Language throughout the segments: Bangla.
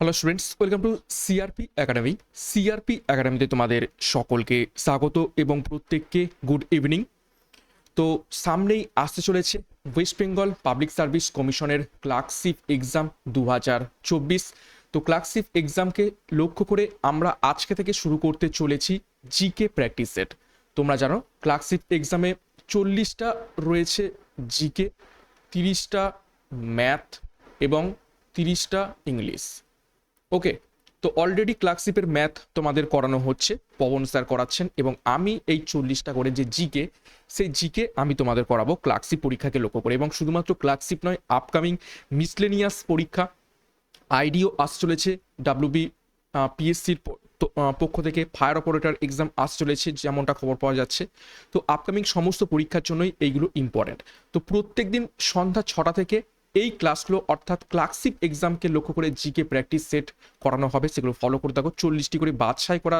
Hello students welcome to CRP academy CRP একাডেমিতে তোমাদের সকলকে স্বাগত এবং প্রত্যেককে গুড ইভিনিং তো সামনেই আসতে চলেছে ওয়েস্ট বেঙ্গল পাবলিক সার্ভিস কমিশনের ক্লার্কশিপ এক্সাম দু হাজার চব্বিশ। তো ক্লার্কশিপ এক্সামকে লক্ষ্য করে আমরা আজকে থেকে শুরু করতে চলেছি জিকে প্র্যাকটিস সেট তোমরা জানো ক্লার্কশিপ এক্সামে চল্লিশটা রয়েছে জিকে তিরিশটা ম্যাথ এবং তিরিশটা ইংলিশ ওকে তো অলরেডি ক্লার্কশিপের ম্যাথ তোমাদের করানো হচ্ছে, পবন স্যার করাচ্ছেন, এবং আমি এই চল্লিশটা করে যে জিকে সেই জিকে আমি তোমাদের করাবো ক্লার্কশিপ পরীক্ষাকে লক্ষ্য করে। এবং শুধুমাত্র ক্লার্কশিপ নয় আপকামিং মিসলেনিয়াস পরীক্ষা আইডিও আস চলেছে ডাব্লিউবি পিএসসির পক্ষ থেকে ফায়ার অপারেটর এক্সাম আস চলেছে, যেমনটা খবর পাওয়া যাচ্ছে। তো আপকামিং সমস্ত পরীক্ষার জন্যই এইগুলো ইম্পর্ট্যান্ট তো প্রত্যেক দিন সন্ধ্যা ছটা থেকে এই ক্লাসগুলো অর্থাৎ ক্লাসিক এক্সামকে লক্ষ্য করে জিকে প্র্যাকটিস সেট করানো হবে। সেগুলো ফলো করে থাকো চল্লিশটি করে বাছাই করা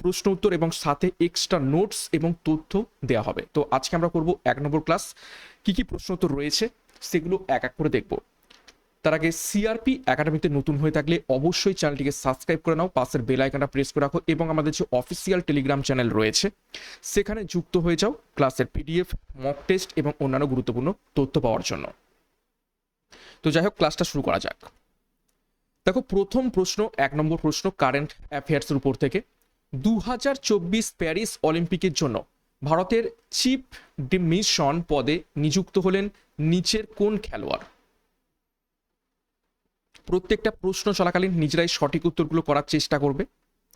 প্রশ্ন উত্তর এবং সাথে এক্সট্রা নোটস এবং তথ্য দেওয়া হবে। তো আজকে আমরা করব এক নম্বর ক্লাস কি কি প্রশ্ন উত্তর রয়েছে সেগুলো এক এক করে দেখব। তার আগে সিআরপি একাডেমিতে নতুন হয়ে থাকলে অবশ্যই চ্যানেলটিকে সাবস্ক্রাইব করে নাও, পাশের বেল আইকনটা প্রেস করে রাখো এবং আমাদের যে অফিসিয়াল টেলিগ্রাম চ্যানেল রয়েছে, সেখানে যুক্ত হয়ে যাও ক্লাসের পিডিএফ মক টেস্ট এবং অন্যান্য গুরুত্বপূর্ণ তথ্য পাওয়ার জন্য। তো যাই হোক ক্লাসটা শুরু করা যাক। দেখো, প্রথম প্রশ্ন, এক নম্বর প্রশ্ন কারেন্ট অ্যাফেয়ার্সের উপর থেকে। দু চব্বিশ প্যারিস অলিম্পিকের জন্য ভারতের চিফ ডিমিশন পদে নিযুক্ত হলেন নিচের কোন খেলোয়াড়? প্রত্যেকটা প্রশ্ন চলাকালীন নিজেরাই সঠিক উত্তরগুলো করার চেষ্টা করবে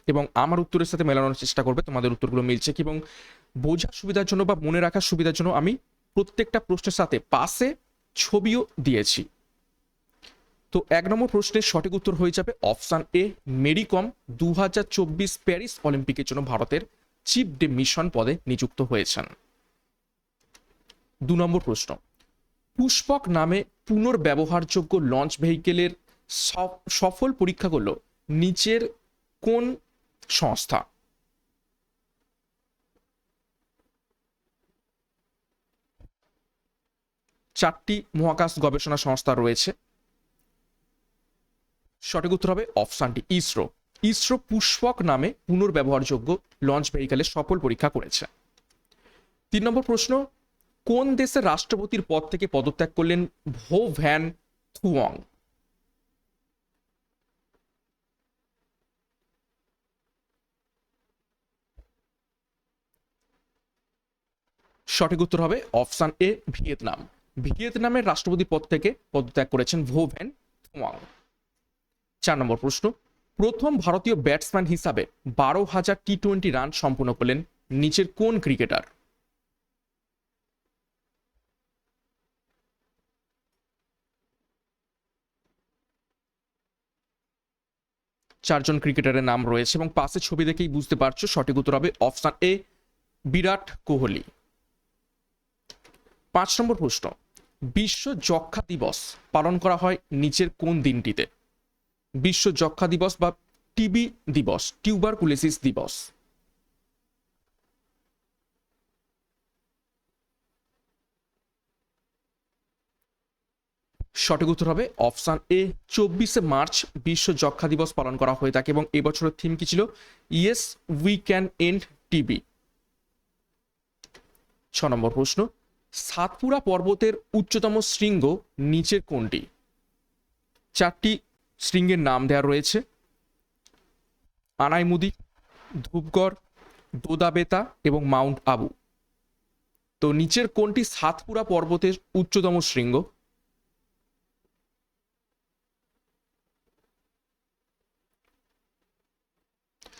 এবং আমার উত্তরের সাথে মেলানোর চেষ্টা করবে, তোমাদের উত্তরগুলো মিলছে কি এবং বোঝার সুবিধার জন্য বা মনে রাখার সুবিধার জন্য আমি প্রত্যেকটা প্রশ্নের সাথে পাশে ছবিও দিয়েছি। তো এক নম্বর প্রশ্নের সঠিক উত্তর হয়ে যাবে অপশান এ, মেরিকম দু হাজার চব্বিশ প্যারিস অলিম্পিকের জন্য ভারতের চিফ ডে মিশন পদে নিযুক্ত হয়েছেন। দু নম্বর প্রশ্ন, পুষ্পক নামে পুনর্ব্যবহারযোগ্য লঞ্চ ভেহিকেলের সফল পরীক্ষা করল নিচের কোন সংস্থা? চারটি মহাকাশ গবেষণা সংস্থা রয়েছে। সঠিক উত্তর হবে অপশানটি ইসরো। ইসরো পুষ্পক নামে পুনর্ব্যবহারযোগ্য লঞ্চ ভেহিকেলের সফল পরীক্ষা করেছে। তিন নম্বর প্রশ্ন, কোন দেশের রাষ্ট্রপতির পদ থেকে পদত্যাগ করলেন ভো ভ্যান থুয়ং? সঠিক উত্তর হবে অপশান এ, ভিয়েতনাম। ভিয়েতনামের রাষ্ট্রপতি পদ থেকে পদত্যাগ করেছেন ভো ভ্যান থুয়াং। চার নম্বর প্রশ্ন, প্রথম ভারতীয় ব্যাটসম্যান হিসাবে বারো হাজার টি টোয়েন্টি রান সম্পূর্ণ করলেন নিচের কোন ক্রিকেটার? চারজন ক্রিকেটারের নাম রয়েছে এবং পাশে ছবি দেখেই বুঝতে পারছ, সঠিক উত্তর হবে অপশান এ, বিরাট কোহলি। পাঁচ নম্বর প্রশ্ন বিশ্ব যক্ষা দিবস পালন করা হয় নিচের কোন দিনটিতে? বিশ্ব যক্ষা দিবস বা টিবি দিবস টিউবার টিউবারকুলেসিস দিবস। সঠিক উত্তর হবে অপশান এ। চব্বিশে মার্চ বিশ্ব যক্ষা দিবস পালন করা হয়ে থাকে এবং এবছরের থিম কি ছিল? Yes, we can end TB. ছ নম্বর প্রশ্ন। সাতপুরা পর্বতের উচ্চতম শৃঙ্গ নিচের কোনটি চারটি শৃঙ্গের নাম দেওয়া রয়েছে। আনাইমুদি, ধূপগড়, দোদাবেতা এবং মাউন্ট আবু। তো নিচের কোনটি সাতপুরা পর্বতের উচ্চতম শৃঙ্গ।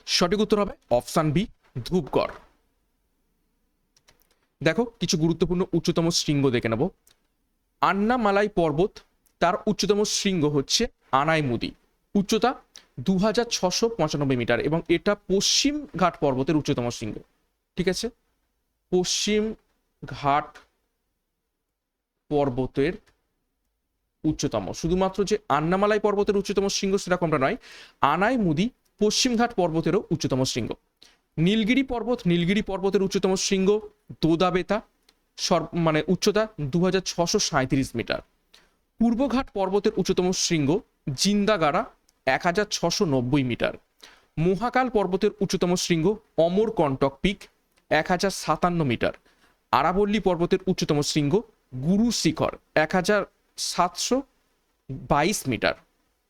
সঠিক উত্তর হবে অপশান বি, ধূপগড়। দেখো, কিছু গুরুত্বপূর্ণ উচ্চতম শৃঙ্গ দেখে নেব। আন্নামালাই পর্বত, তার উচ্চতম শৃঙ্গ হচ্ছে আনাইমুদি। উচ্চতা দু হাজার ছশো পঁচানব্বই মিটার এবং এটা পশ্চিম ঘাট পর্বতের উচ্চতম শৃঙ্গ। ঠিক আছে? পশ্চিম ঘাট পর্বতের উচ্চতম। শুধুমাত্র যে আন্নামালাই পর্বতের উচ্চতম শৃঙ্গ সেরকমটা নয় আনাই মুদি পশ্চিমঘাট পর্বতেরও উচ্চতম শৃঙ্গ। নীলগিরি পর্বত, নীলগিরি পর্বতের উচ্চতম শৃঙ্গ দোদাবেতা, সর্ব মানে উচ্চতা দু হাজার মিটার। পূর্বঘাট পর্বতের উচ্চতম শৃঙ্গ জিন্দাগাড়া এক মিটার। মহাকাল পর্বতের উচ্চতম শৃঙ্গ অমর অমরকণ্টক পিক এক হাজার সাতান্ন মিটার। আরাবল্লী পর্বতের উচ্চতম শৃঙ্গ গুরু শিখর এক হাজার সাতশো বাইশ মিটার।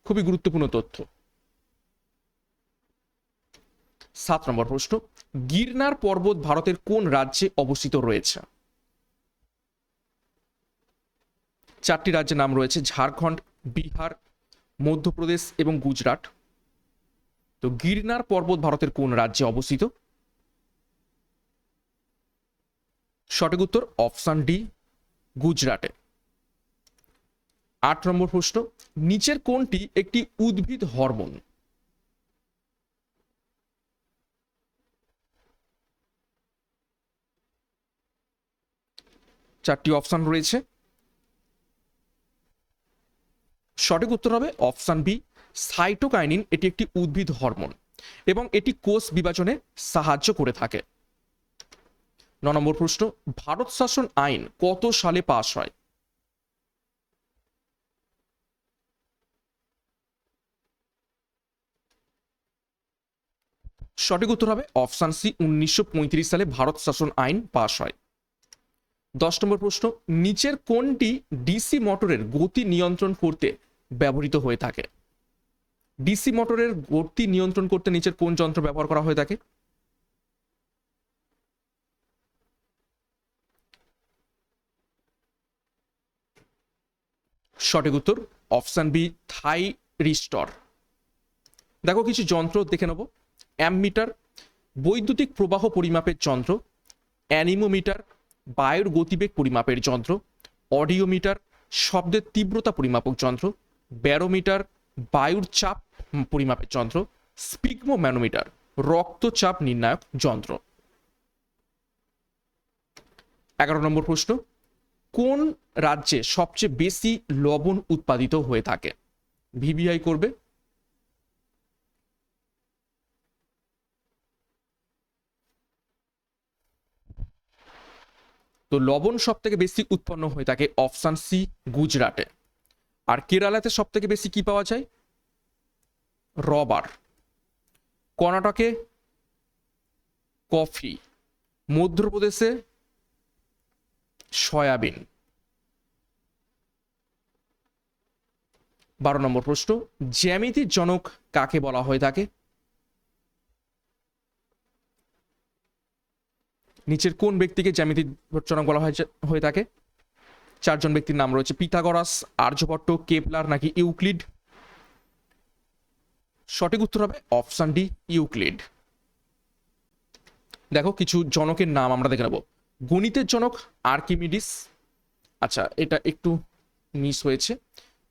খুবই গুরুত্বপূর্ণ তথ্য। সাত নম্বর প্রশ্ন। গিরনার পর্বত ভারতের কোন রাজ্যে অবস্থিত রয়েছে? চারটি রাজ্যের নাম রয়েছে ঝাড়খণ্ড, বিহার, মধ্যপ্রদেশ এবং গুজরাট। তো গিরনার পর্বত ভারতের কোন রাজ্যে অবস্থিত? সঠিক উত্তর অপশান ডি, গুজরাটে। আট নম্বর প্রশ্ন, নিচের কোনটি একটি উদ্ভিদ হরমোন? চারটি অপশান রয়েছে। সঠিক উত্তর হবে অপশান বি, সাইটোকাইনিন এটি একটি উদ্ভিদ হরমোন এবং এটি কোষ বিভাজনে সাহায্য করে থাকে। ন নম্বর প্রশ্ন, ভারত শাসন আইন কত সালে পাশ হয়? সঠিক উত্তর হবে অপশান সি, উনিশশো পঁয়ত্রিশ সালে ভারত শাসন আইন পাশ হয়। দশ নম্বর প্রশ্ন, নিচের কোনটি ডিসি মোটরের গতি নিয়ন্ত্রণ করতে ব্যবহৃত হয়ে থাকে? ডিসি মোটরের গতি নিয়ন্ত্রণ করতে নিচের কোন যন্ত্র ব্যবহার করা হয়ে থাকে? সঠিক উত্তর, অপশান বি, থাই রিস্টর। দেখো কিছু যন্ত্র দেখে নেব। অ্যামমিটার, বৈদ্যুতিক প্রবাহ পরিমাপের যন্ত্র, অ্যানিমোমিটার বায়ুর গতিবেগ পরিমাপের যন্ত্র, অডিওমিটার, শব্দের তীব্রতা পরিমাপক যন্ত্র, ব্যারোমিটার, বায়ুর চাপ পরিমাপের যন্ত্র, স্পিগমোম্যানোমিটার, রক্তচাপ নির্ণায়ক যন্ত্র। এগারো নম্বর প্রশ্ন, কোন রাজ্যে সবচেয়ে বেশি লবণ উৎপাদিত হয়ে থাকে? ভিবিআই করবে তো লবণ সব থেকে বেশি উৎপন্ন হয়ে থাকে অপশান সি, গুজরাটে। আর কেরালাতে সব থেকে বেশি কি পাওয়া যায়? রবার। কর্ণাটকে কফি। মধ্যপ্রদেশে সয়াবিন। বারো নম্বর প্রশ্ন, জ্যামিতির জনক কাকে বলা হয়ে থাকে নিচের কোন ব্যক্তিকে জ্যামিতির জনক বলা হয় হয়ে থাকে? চারজন ব্যক্তির নাম রয়েছে পিথাগরাস, আর্যভট্ট, কেপলার নাকি ইউক্লিড? সঠিক উত্তর হবে অপশান ডি, ইউক্লিড। দেখো, কিছু জনকের নাম আমরা দেখে নেব। গণিতের জনক আর্কিমিডিস আচ্ছা এটা একটু মিস হয়েছে।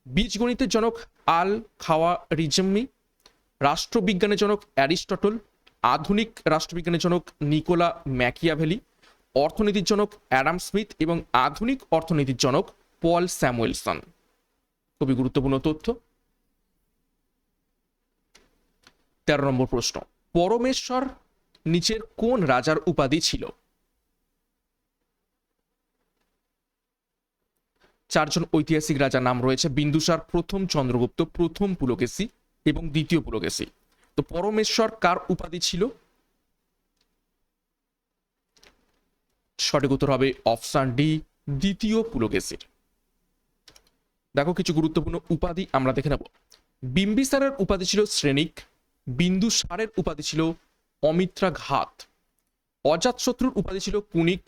বীজগণিতের জনক আল খাওয়া রিজম্মি রাষ্ট্রবিজ্ঞানের জনক অ্যারিস্টটল আধুনিক রাষ্ট্রবিজ্ঞানের জনক নিকোলা ম্যাকিয়াভেলি অর্থনীতির জনক অ্যাডাম স্মিথ এবং আধুনিক অর্থনীতির জনক পল স্যামুয়েলসন। খুবই গুরুত্বপূর্ণ তথ্য। তেরো নম্বর প্রশ্ন, পরমেশ্বর নিচের কোন রাজার উপাধি ছিল? চারজন ঐতিহাসিক রাজার নাম রয়েছে বিন্দুসার প্রথম চন্দ্রগুপ্ত, প্রথম পুলকেশী এবং দ্বিতীয় পুলকেশী। তো পরমেশ্বর কার উপাধি ছিল? সঠিক উত্তর হবে অপশান ডি, দ্বিতীয় পুলকেশীর দেখো কিছু গুরুত্বপূর্ণ উপাধি আমরা দেখে নেব। বিম্বিসারের উপাধি ছিল শ্রেণিক বিন্দুসারের উপাধি ছিল অমিত্রা ঘাত অজাতশত্রুর উপাধি ছিল কুনিক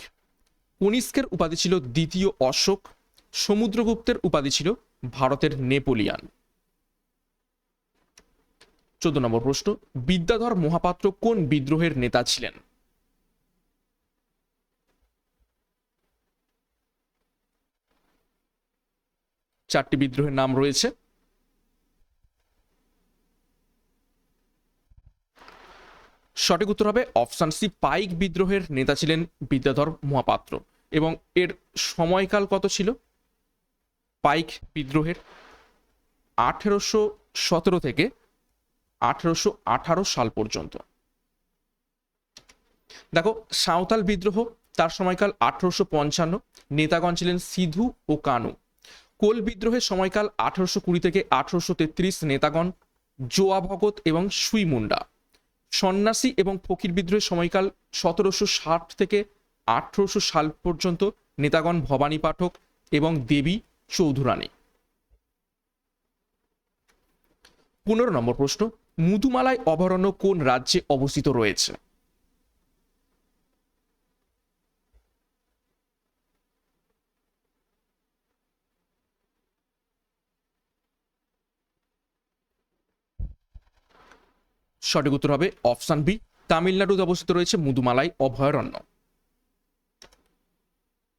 কনিষ্কের উপাধি ছিল দ্বিতীয় অশোক, সমুদ্রগুপ্তের উপাধি ছিল ভারতের নেপোলিয়ান। চোদ্দ নম্বর প্রশ্ন, বিদ্যাধর মহাপাত্র কোন বিদ্রোহের নেতা ছিলেন? চারটি বিদ্রোহের নাম রয়েছে। সঠিক উত্তর হবে অপশান সি, পাইক বিদ্রোহের নেতা ছিলেন বিদ্যাধর মহাপাত্র। এবং এর সময়কাল কত ছিল? পাইক বিদ্রোহের আঠেরোশো সতেরো থেকে আঠেরোশো আঠারো সাল পর্যন্ত। দেখো, সাঁওতাল বিদ্রোহ, তার সময়কাল আঠারোশো পঞ্চান্ন, নেতাগণ ছিলেন সিধু ও কানু। কোল বিদ্রোহের সময়কাল আঠারোশো কুড়ি থেকে আঠেরোশো তেত্রিশ, নেতাগণ জোয়া ভগত এবং সুই মুন্ডা। সন্ন্যাসী এবং ফকির বিদ্রোহের সময়কাল সতেরোশো ষাট থেকে আঠেরোশো সাল পর্যন্ত, নেতাগণ ভবানী পাঠক এবং দেবী চৌধুরানী। পনেরো নম্বর প্রশ্ন মুদুমালাই অভয়ারণ্য কোন রাজ্যে অবস্থিত রয়েছে? সঠিক উত্তর হবে অপশান বি, তামিলনাড়ুতে অবস্থিত রয়েছে মুদুমালাই অভয়ারণ্য।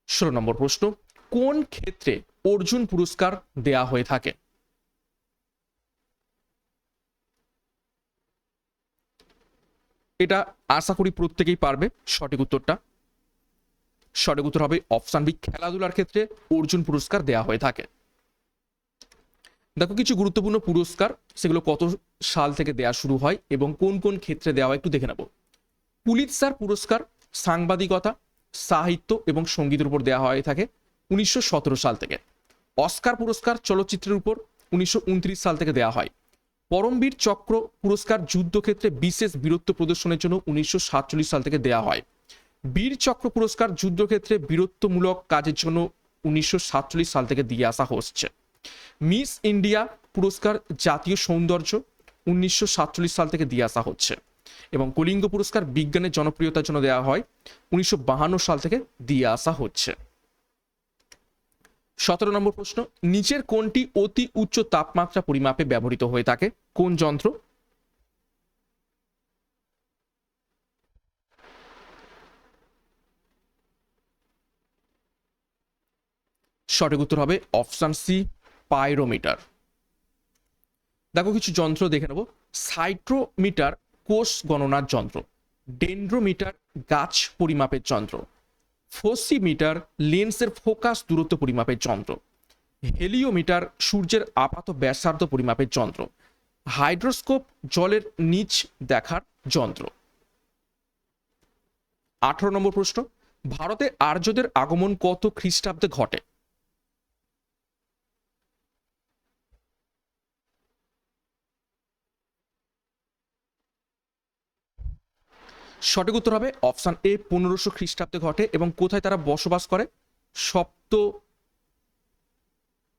ষোলো নম্বর প্রশ্ন, কোন ক্ষেত্রে অর্জুন পুরস্কার দেয়া হয়ে থাকে? এটা আশা করি প্রত্যেকেই পারবে সঠিক উত্তরটা। সঠিক উত্তর হবে অপশান বি, খেলাধুলার ক্ষেত্রে অর্জুন পুরস্কার দেয়া হয়ে থাকে। দেখো, কিছু গুরুত্বপূর্ণ পুরস্কার, সেগুলো কত সাল থেকে দেয়া শুরু হয় এবং কোন কোন ক্ষেত্রে দেওয়া হয় একটু দেখে নেব। পুলিৎসার পুরস্কার, সাংবাদিকতা, সাহিত্য এবং সঙ্গীতের উপর দেওয়া হয়ে থাকে উনিশশো সতেরো সাল থেকে। অস্কার পুরস্কার চলচ্চিত্রের উপর উনিশশো উনত্রিশ সাল থেকে দেওয়া হয়। পরমবীর চক্র পুরস্কার যুদ্ধক্ষেত্রে বিশেষ বীরত্ব প্রদর্শনের জন্য উনিশশো সাতচল্লিশ সাল থেকে দেওয়া হয়। বীর চক্র পুরস্কার যুদ্ধক্ষেত্রে বীরত্বমূলক কাজের জন্য উনিশশো সাতচল্লিশ সাল থেকে দিয়ে আসা হচ্ছে। মিস ইন্ডিয়া পুরস্কার জাতীয় সৌন্দর্য উনিশশো সাতচল্লিশ সাল থেকে দিয়ে আসা হচ্ছে এবং কলিঙ্গ পুরস্কার বিজ্ঞানের জনপ্রিয়তার জন্য দেওয়া হয়। উনিশশো সাল থেকে দিয়ে আসা হচ্ছে। সতেরো নম্বর প্রশ্ন, নিচের কোনটি অতি উচ্চ তাপমাত্রা পরিমাপে ব্যবহৃত হয়ে থাকে? কোন যন্ত্র? সঠিক উত্তর হবে অপশান সি, পাইরোমিটার। দেখো কিছু যন্ত্র দেখে নেব। সাইট্রোমিটার কোষ গণনার যন্ত্র, ডেন্ড্রোমিটার গাছ পরিমাপের যন্ত্র। ফোসিমিটার লেন্সের ফোকাস দূরত্ব পরিমাপের যন্ত্র। হেলিওমিটার সূর্যের আপাত ব্যাসার্ধ পরিমাপের যন্ত্র। হাইড্রোস্কোপ জলের নিচ দেখার যন্ত্র। আঠারো নম্বর প্রশ্ন, ভারতে আর্যদের আগমন কত খ্রিস্টাব্দে ঘটে? সঠিক উত্তর হবে অপশান এ, পনেরোশো খ্রিস্টাব্দে ঘটে এবং কোথায় তারা বসবাস করে? সপ্ত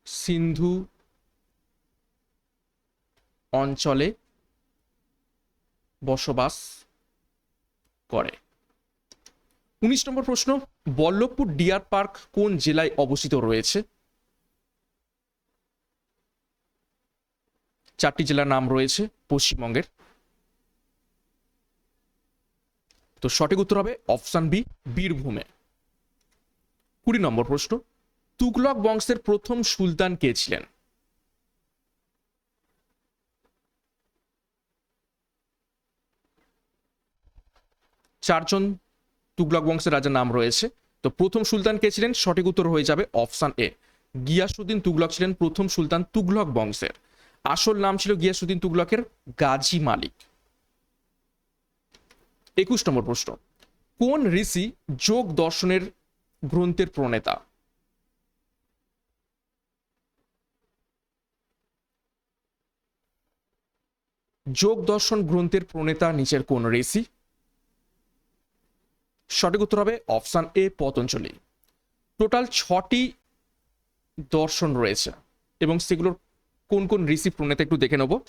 সিন্ধু অঞ্চলে বসবাস করে। উনিশ নম্বর প্রশ্ন, বল্লভপুর ডিয়ার পার্ক কোন জেলায় অবস্থিত রয়েছে? চারটি জেলার নাম রয়েছে পশ্চিমবঙ্গের। তো সঠিক উত্তর হবে অপশান বি, বীরভূমে। কুড়ি নম্বর প্রশ্ন তুগলক বংশের প্রথম সুলতান কে ছিলেন? চারজন তুগলক বংশের রাজার নাম রয়েছে। তো প্রথম সুলতান কে ছিলেন? সঠিক উত্তর হয়ে যাবে অপশান এ, গিয়াসুদ্দিন তুগলক ছিলেন প্রথম সুলতান তুগলক বংশের। আসল নাম ছিল গিয়াসুদ্দিন তুগলকের গাজী মালিক। একুশ নম্বর প্রশ্ন। কোন ঋষি যোগ দর্শনের গ্রন্থের প্রণেতা? যোগ দর্শন গ্রন্থের প্রণেতা নিচের কোন ঋষি? সঠিক উত্তর হবে অপশান এ, পতঞ্জলি। টোটাল ছটি দর্শন রয়েছে এবং সেগুলোর কোন কোন ঋষি প্রণেতা একটু দেখে নেব।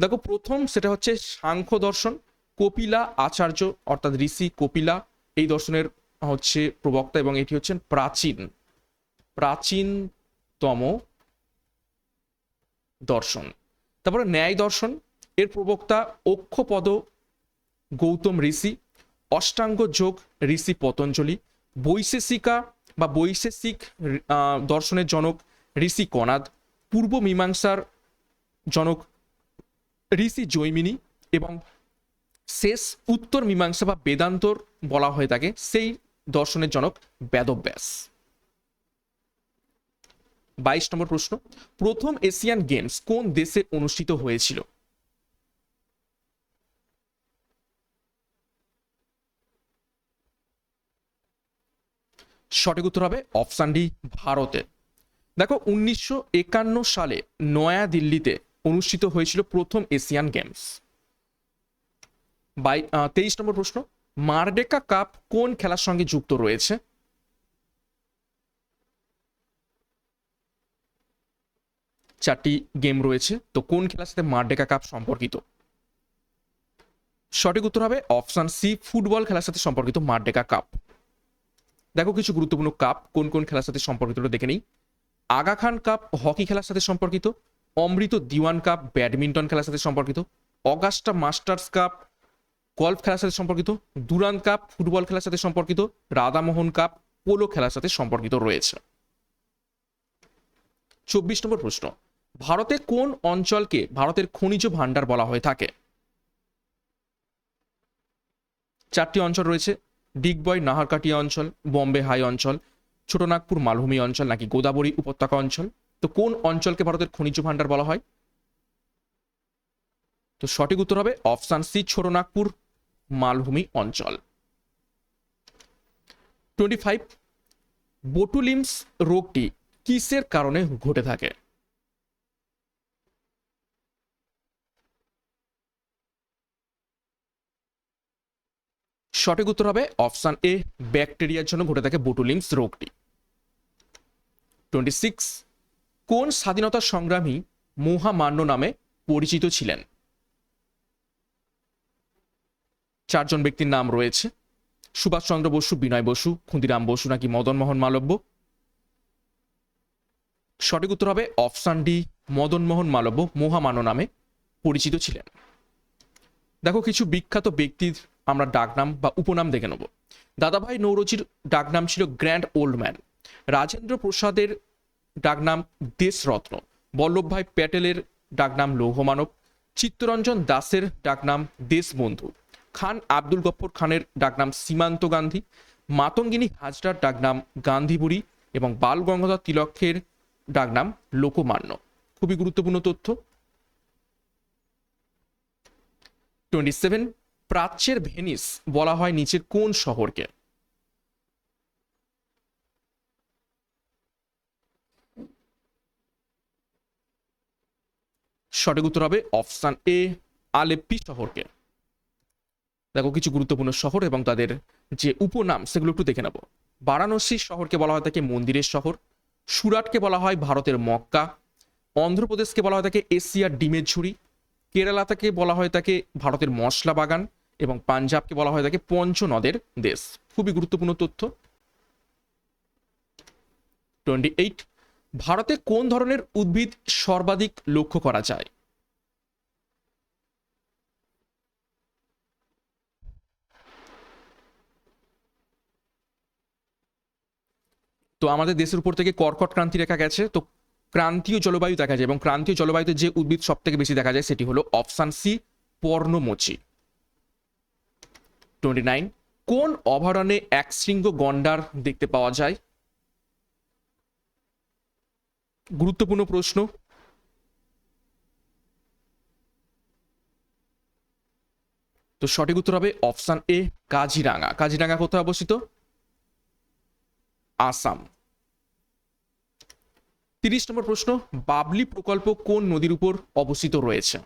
দেখো, প্রথম সেটা হচ্ছে সাংখ্য দর্শন কপিলা আচার্য, অর্থাৎ ঋষি কপিলা, এই দর্শনের হচ্ছে প্রবক্তা এবং এটি হচ্ছেন প্রাচীন, প্রাচীনতম দর্শন। তারপরে ন্যায় দর্শন, এর প্রবক্তা অক্ষপদ গৌতম ঋষি, অষ্টাঙ্গ যোগ ঋষি পতঞ্জলি, বৈশেষিকা বা বৈশেষিক দর্শনের জনক ঋষি কনাদ, পূর্ব মীমাংসার জনক ঋষি জৈমিনী এবং শেষ উত্তর মীমাংসা বা বেদান্তর বলা হয়ে থাকে, সেই দর্শনের জনক বেদব্যাস। বাইশ নম্বর প্রশ্ন, প্রথম এশিয়ান গেমস কোন দেশে অনুষ্ঠিত হয়েছিল? সঠিক উত্তর হবে অপশান ডি, ভারতে। দেখো, উনিশশো একান্ন সালে নয়া দিল্লিতে অনুষ্ঠিত হয়েছিল প্রথম এশিয়ান গেমস। বাই তেইশ নম্বর প্রশ্ন, মারডেকা কাপ কোন খেলার সঙ্গে যুক্ত রয়েছে? চারটি গেম রয়েছে, তো কোন খেলার সাথে মারডেকা কাপ সম্পর্কিত? সঠিক উত্তর হবে অপশন সি, ফুটবল খেলার সাথে সম্পর্কিত মারডেকা কাপ। দেখো কিছু গুরুত্বপূর্ণ কাপ, কোন কোন খেলার সাথে সম্পর্কিত দেখে নেই। আগা খান কাপ হকি খেলার সাথে সম্পর্কিত, অমৃত দিওয়ান কাপ ব্যাডমিন্টন খেলার সাথে সম্পর্কিত, অগাস্টা মাস্টার্স কাপ গল্ফ খেলার সাথে সম্পর্কিত দুরান কাপ ফুটবল খেলার সাথে সম্পর্কিত রাধামোহন কাপ পোলো খেলার সাথে সম্পর্কিত রয়েছে। চব্বিশ নম্বর প্রশ্ন, ভারতে কোন অঞ্চলকে ভারতের খনিজ ভাণ্ডার বলা হয়ে থাকে? চারটি অঞ্চল রয়েছে ডিগবয় নাহারকাটিয়া অঞ্চল বম্বে হাই অঞ্চল ছোটনাগপুর মালভূমি অঞ্চল নাকি গোদাবরী উপত্যকা অঞ্চল? তো কোন অঞ্চলকে ভারতের খনিজ ভাণ্ডার বলা হয়? তো সঠিক উত্তর হবে অপশান সি ছোটনাগপুর মালভূমি অঞ্চল। টোয়েন্টি ফাইভ বোটুলিমস রোগটি কিসের কারণে ঘটে থাকে? সঠিক উত্তর হবে অপশান এ, ব্যাকটেরিয়ার জন্য ঘটে থাকে বোটুলিমস রোগটি। টোয়েন্টি সিক্স কোন স্বাধীনতা সংগ্রামী মহামান্য নামে পরিচিত ছিলেন? চারজন ব্যক্তির নাম রয়েছে। সুভাষচন্দ্র বসু, বিনয় বসু, ক্ষুদিরাম বসু, নাকি মদন মোহন মালব্য? সঠিক উত্তর হবে অপশান ডি, মদন মোহন মালব্য, মহামান্য নামে পরিচিত ছিলেন। দেখো, কিছু বিখ্যাত ব্যক্তির আমরা ডাকনাম বা উপনাম দেখে নেব। দাদাভাই নৌরজির ডাকনাম ছিল গ্র্যান্ড ওল্ড ম্যান। রাজেন্দ্র প্রসাদের ডাকনাম দেশরত্ন। বল্লভভাই প্যাটেলের ডাকনাম লৌহমানব। চিত্তরঞ্জন দাসের ডাকনাম দেশবন্ধু। খান, আব্দুল গফ্ফর খানের ডাকনাম সীমান্ত গান্ধী, মাতঙ্গিনী হাজরার ডাকনাম গান্ধীবুড়ি এবং বাল গঙ্গাধর তিলকের ডাকনাম লোকমান্য। খুবই গুরুত্বপূর্ণ তথ্য। টোয়েন্টি সেভেন প্রাচ্যের ভেনিস বলা হয় নিচের কোন শহরকে? সঠিক উত্তর হবে অপশান এ, আলেপ্পি শহরকে। দেখো, কিছু গুরুত্বপূর্ণ শহর এবং তাদের যে উপনাম, সেগুলো একটু দেখে নেব। বারাণসী শহরকে বলা হয় থাকে মন্দিরের শহর, সুরাটকে বলা হয় ভারতের মক্কা, অন্ধ্রপ্রদেশকে বলা হয় থাকে এশিয়ার ডিমের ঝুড়ি কেরালা থেকে বলা হয় তাকে ভারতের মশলা বাগান এবং পাঞ্জাবকে বলা হয় তাকে পঞ্চনদের দেশ। খুবই গুরুত্বপূর্ণ তথ্য। টোয়েন্টি এইট, ভারতে কোন ধরনের উদ্ভিদ সর্বাধিক লক্ষ্য করা যায়? তো আমাদের দেশের উপর থেকে কর্কট ক্রান্তি রেখা গেছে, তো ক্রান্তীয় জলবায়ু দেখা যায় এবং ক্রান্তীয় জলবায়ুতে যে উদ্ভিদ সব থেকে বেশি দেখা যায় সেটি হলো অপশান সি, পর্ণমোচী। টোয়েন্টি নাইন, কোন অভয়ারণ্যে এক শৃঙ্গ গন্ডার দেখতে পাওয়া যায়? গুরুত্বপূর্ণ প্রশ্ন। তো সঠিক উত্তর হবে অপশান এ কাজিরাঙ্গা কাজিরাঙ্গা কোথায় অবস্থিত? আসাম। তিরিশ নম্বর প্রশ্ন, বাবলি প্রকল্প কোন নদীর উপর অবস্থিত রয়েছে?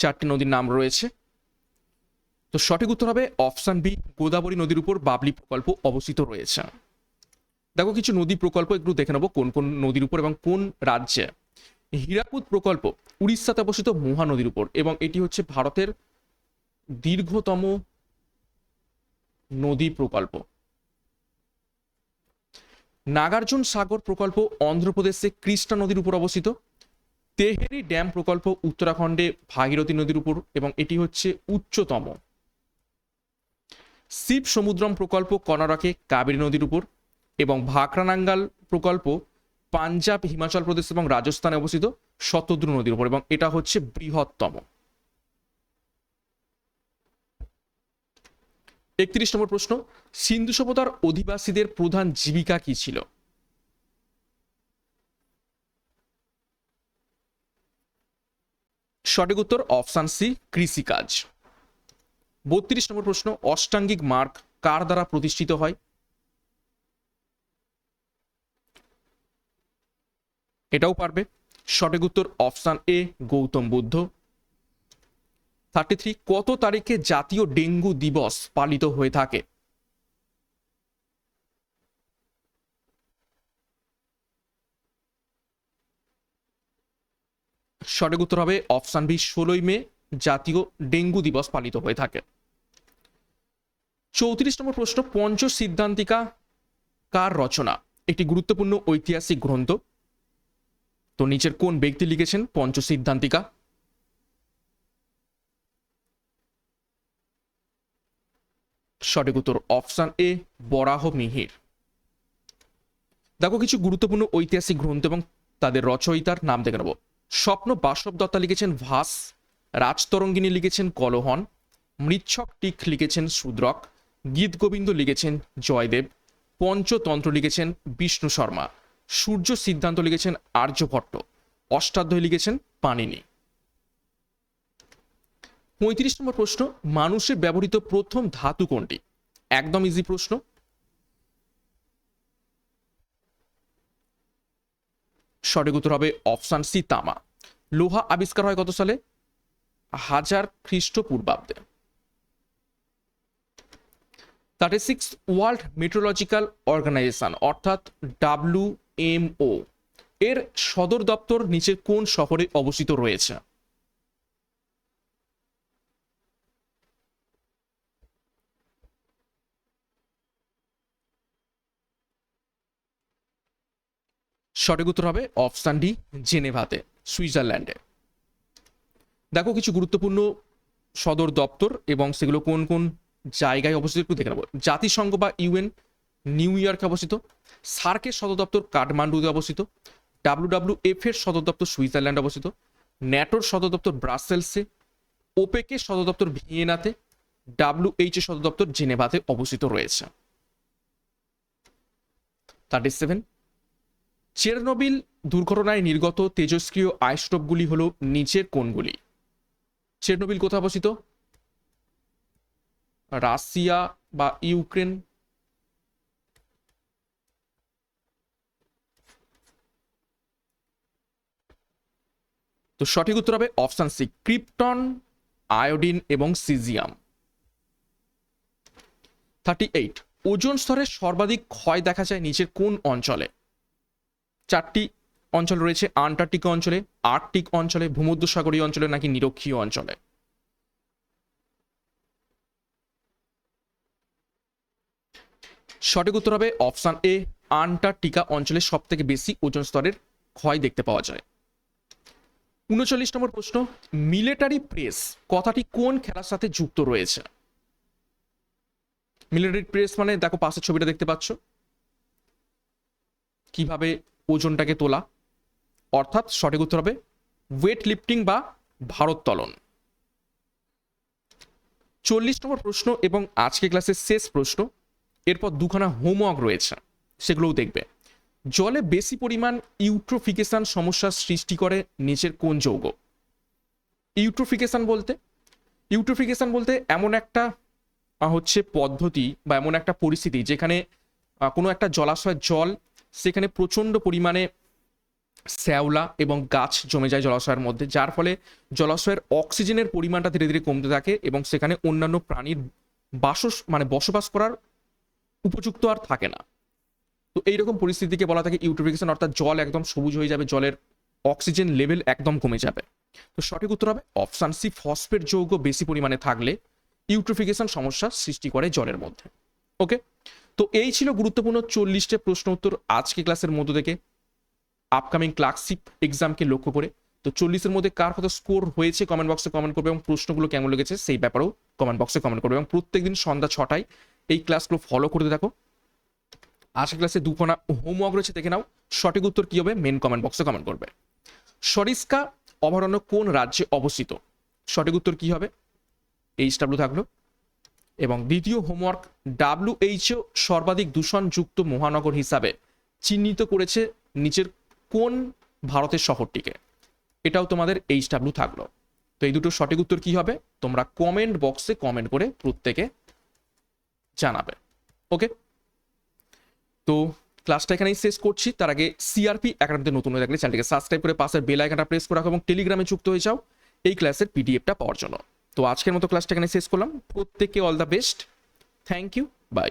চারটি নদীর নাম রয়েছে। তো সঠিক উত্তর হবে অপশান বি, গোদাবরী নদীর উপর বাবলি প্রকল্প অবস্থিত রয়েছে। দেখো কিছু নদী প্রকল্প, একটু দেখে নেব কোন কোন নদীর উপর এবং কোন রাজ্যে হীরাকুদ প্রকল্প উড়িষ্যাতে অবস্থিত মহা নদীর উপর এবং এটি হচ্ছে ভারতের দীর্ঘতম নদী প্রকল্প। নাগার্জুন সাগর প্রকল্প অন্ধ্রপ্রদেশে কৃষ্ণা নদীর উপর অবস্থিত। তেহেরি ড্যাম প্রকল্প উত্তরাখণ্ডে ভাগীরথী নদীর উপর এবং এটি হচ্ছে উচ্চতম। শিব সমুদ্রম প্রকল্প কর্ণাটকে কাবেরী নদীর উপর এবং ভাকরানাঙ্গাল প্রকল্প পাঞ্জাব, হিমাচল প্রদেশ এবং রাজস্থানে অবস্থিত শতদ্রু নদীর উপর এবং এটা হচ্ছে বৃহত্তম। একত্রিশ নম্বর প্রশ্ন, সিন্ধু সভ্যতার অধিবাসীদের প্রধান জীবিকা কি ছিল? সঠিক উত্তর অপশান সি, কৃষিকাজ। বত্রিশ নম্বর প্রশ্ন, অষ্টাঙ্গিক মার্ক কার দ্বারা প্রতিষ্ঠিত হয়? এটাও পারবে। সঠিক উত্তর option A, Gautam Buddha. Thirty three কত তারিখে জাতীয় ডেঙ্গু দিবস পালিত হয়ে থাকে? সঠিক উত্তর হবে অপশান বি, ষোলোই মে, জাতীয় ডেঙ্গু দিবস পালিত হয়ে থাকে। চৌত্রিশ নম্বর প্রশ্ন পঞ্চ সিদ্ধান্তিকা কার রচনা? একটি গুরুত্বপূর্ণ ঐতিহাসিক গ্রন্থ। তো নিচের কোন ব্যক্তি লিখেছেন? পঞ্চ সিদ্ধান্তিকা সঠিক উত্তর অপশান এ, বরাহ মিহির। দেখো, কিছু গুরুত্বপূর্ণ ঐতিহাসিক গ্রন্থ এবং তাদের রচয়িতার নাম দেখে নেব। স্বপ্ন বাসব দত্তা লিখেছেন ভাস, রাজতরঙ্গিনী লিখেছেন কলহন মৃচ্ছক টিক লিখেছেন শূদ্রক গীত গোবিন্দ লিখেছেন জয়দেব, পঞ্চতন্ত্র লিখেছেন বিষ্ণু শর্মা। সূর্য সিদ্ধান্ত লিখেছেন আর্যভট্ট অষ্টাধ্যায় লিখেছেন পানিনি পঁয়ত্রিশ নম্বর প্রশ্ন মানুষের ব্যবহৃত প্রথম ধাতু কোনটি? একদম ইজি প্রশ্ন। সঠিক উত্তর হবে অপশান সি তামা। লোহা আবিষ্কার হয় কত সালে? হাজার খ্রিস্টপূর্বাব্দে। Thirty six world meteorological organization অর্থাৎ ডাব্লিউ এমও। এর সদর দপ্তর নিচের কোন শহরে অবস্থিত রয়েছে? সঠিক উত্তর হবে অপশান ডি, জেনেভাতে, সুইজারল্যান্ডে। দেখো কিছু গুরুত্বপূর্ণ সদর দপ্তর এবং সেগুলো কোন কোন জায়গায় অবস্থিত একটু দেখে নেব। জাতিসংঘ বা ইউএন নিউ ইয়র্কে অবস্থিত, সার্কের সদর দপ্তর কাঠমান্ডুতে অবস্থিত ডাব্লিউ ডাব্লিউ এফ এর সদর দপ্তর সুইজারল্যান্ডে অবস্থিত, ন্যাটোর সদর দপ্তর ব্রাসেলসে ওপেকের সদর দপ্তর ভিয়েনাতে ডাব্লিউ এইচ এর সদর দপ্তর জেনেভাতে অবস্থিত রয়েছে। থার্টি সেভেন, চেরনোবিল দুর্ঘটনায় নির্গত তেজস্ক্রিয় আইস্টোপগুলি হলো নিচের কোনগুলি চেরনোবিল কোথায় অবস্থিত? রাশিয়া বা ইউক্রেন তো সঠিক উত্তর হবে অপশান সি, ক্রিপ্টন, আয়োডিন এবং সিজিয়াম। থার্টি এইট, ওজন স্তরে সর্বাধিক ক্ষয় দেখা যায় নিচের কোন অঞ্চলে? চারটি অঞ্চল রয়েছে, আন্টার্কটিক অঞ্চলে, আর্কটিক অঞ্চলে, ভূমধ্যসাগরীয় অঞ্চলে নাকি নিরক্ষীয় অঞ্চলে? সঠিক উত্তর হবে অপশান এ, আন্টার্কটিকা অঞ্চলে সব থেকে বেশি ওজন স্তরের ক্ষয় দেখতে পাওয়া যায়। উনচল্লিশ নম্বর প্রশ্ন মিলিটারি প্রেস কথাটি কোন খেলার সাথে যুক্ত রয়েছে? মিলিটারি প্রেস মানে দেখো পাশের ছবিটা দেখতে পাচ্ছ। কীভাবে ওজনটাকে তোলা? অর্থাৎ সঠিক উত্তর হবে ওয়েট লিফটিং বা ভারোত্তোলন চল্লিশ নম্বর প্রশ্ন এবং আজকে ক্লাসের শেষ প্রশ্ন, এরপর দুখানা হোমওয়ার্ক রয়েছে, সেগুলোও দেখবে। জলে বেশি পরিমাণ ইউট্রোফিকেশন সমস্যার সৃষ্টি করে নিচের কোন যৌগ? ইউট্রোফিকেশন বলতে? ইউট্রোফিকেশন বলতে এমন একটা হচ্ছে পদ্ধতি বা এমন একটা পরিস্থিতি যেখানে কোনো একটা জলাশয়ের জল, সেখানে প্রচণ্ড পরিমাণে শ্যাওলা এবং গাছ জমে যায় জলাশয়ের মধ্যে, যার ফলে জলাশয়ের অক্সিজেনের পরিমাণটা ধীরে ধীরে কমতে থাকে এবং সেখানে অন্যান্য প্রাণীর বাসস মানে বসবাস করার উপযুক্ত আর থাকে না। তো এইরকম পরিস্থিতিকে বলা থাকে ইউট্রোফিকেশন, অর্থাৎ জল একদম সবুজ হয়ে যাবে, জলের অক্সিজেন লেভেল একদম কমে যাবে। তো সঠিক উত্তর হবে অপশান সি, ফসফেট যৌগ বেশি পরিমাণে থাকলে ইউট্রোফিকেশন সমস্যা সৃষ্টি করে জলের মধ্যে। ওকে? তো এই ছিল গুরুত্বপূর্ণ চল্লিশটা প্রশ্ন উত্তর আজকে ক্লাসের মধ্য থেকে। আপকামিং ক্লার্কশিপ এক্সামকে লক্ষ্য করে। তো চল্লিশের মধ্যে কার কত স্কোর হয়েছে কমেন্ট বক্সে কমেন্ট করবে এবং প্রশ্নগুলো কেমন লেগেছে সেই ব্যাপারেও কমেন্ট বক্সে কমেন্ট করবে এবং প্রত্যেকদিন সন্ধ্যা ছটায় এই ক্লাসগুলো ফলো করতে থাকো। আজকে ক্লাসে দুখানা হোমওয়ার্ক রয়েছে, দেখে নাও। সঠিক উত্তর কি হবে? মেন কমেন্ট বক্সে কমেন্ট করবে। সরিস্কা অভয়ারণ্য কোন রাজ্যে অবস্থিত? সঠিক উত্তর কি হবে? এইচ ডাব্লিউ থাকল। এবং দ্বিতীয় হোমওয়ার্ক ডাব্লিউএইচও সর্বাধিক দূষণযুক্ত মহানগর হিসাবে চিহ্নিত করেছে নিচের কোন ভারতের শহরটিকে? এটাও তোমাদের এইচ ডাব্লিউ থাকল। তো এই দুটো সঠিক উত্তর কি হবে? তোমরা কমেন্ট বক্সে কমেন্ট করে প্রত্যেকে জানাবে। ওকে তো ক্লাসটা এখানেই শেষ করছি। তার আগে সিআরপি একাডেমিতে নতুন হয়ে থাকলে চ্যানেলটিকে সাবস্ক্রাইব করে পাশের বেল আইকনটা প্রেস করে রাখো এবং টেলিগ্রামে যুক্ত হয়ে যাও এই ক্লাসের পিডিএফটা পাওয়ার জন্য। তো আজকের মতো ক্লাসটা এখানে শেষ করলাম। প্রত্যেককে all the best thank you bye